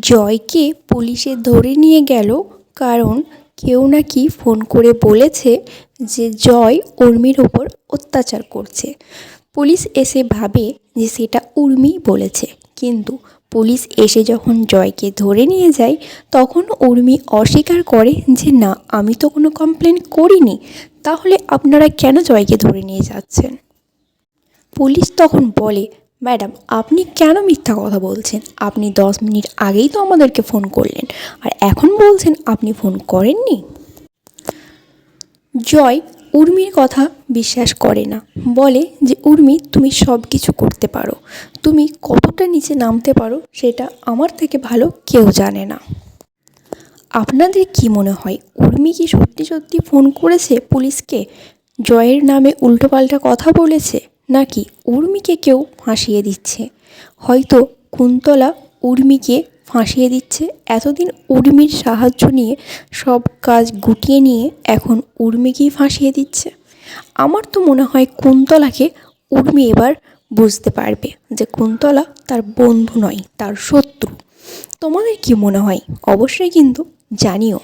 জয়কে পুলিশে ধরে নিয়ে গেল কারণ কেউ নাকি ফোন করে বলেছে যে জয় উর্মির ওপর অত্যাচার করছে। পুলিশ এসে ভাবে যে সেটা উর্মি বলেছে। কিন্তু পুলিশ এসে যখন জয়কে ধরে নিয়ে যায়, তখন উর্মি অস্বীকার করে যে, না, আমি তো কোনো কমপ্লেন করিনি। তাহলে আপনারা কেন জয়কে ধরে নিয়ে যাচ্ছেন? পুলিশ তখন বলে ম্যাডাম, আপনি কেন মিথ্যা কথা বলছেন? আপনি দশ মিনিট আগেই তো আমাদেরকে ফোন করলেন। আর এখন বলছেন আপনি ফোন করেননি? জয় উর্মির কথা বিশ্বাস করে না। বলে যে, উর্মি, তুমি সব কিছু করতে পারো। তুমি কতটা নিচে নামতে পারো, সেটা আমার থেকে ভালো কেউ জানে না। আপনাদের কি মনে হয়, উর্মি কি সত্যি সত্যি ফোন করেছে পুলিশকে? জয়ের নামে উল্টোপাল্টা কথা বলেছে? নাকি উর্মিকে কেউ ফাঁসিয়ে দিচ্ছে? হয়তো কুন্তলা উর্মিকে ফাঁসিয়ে দিচ্ছে। এতদিন উর্মির সাহায্য নিয়ে সব কাজ গুটিয়ে নিয়ে এখন উর্মিকেই ফাঁসিয়ে দিচ্ছে। আমার তো মনে হয় কুন্তলাকে উর্মি এবার বুঝতে পারবে যে কুন্তলা তার বন্ধু নয়, তার শত্রু। তোমাদের কি মনে হয়? অবশ্যই কিন্তু জানিও।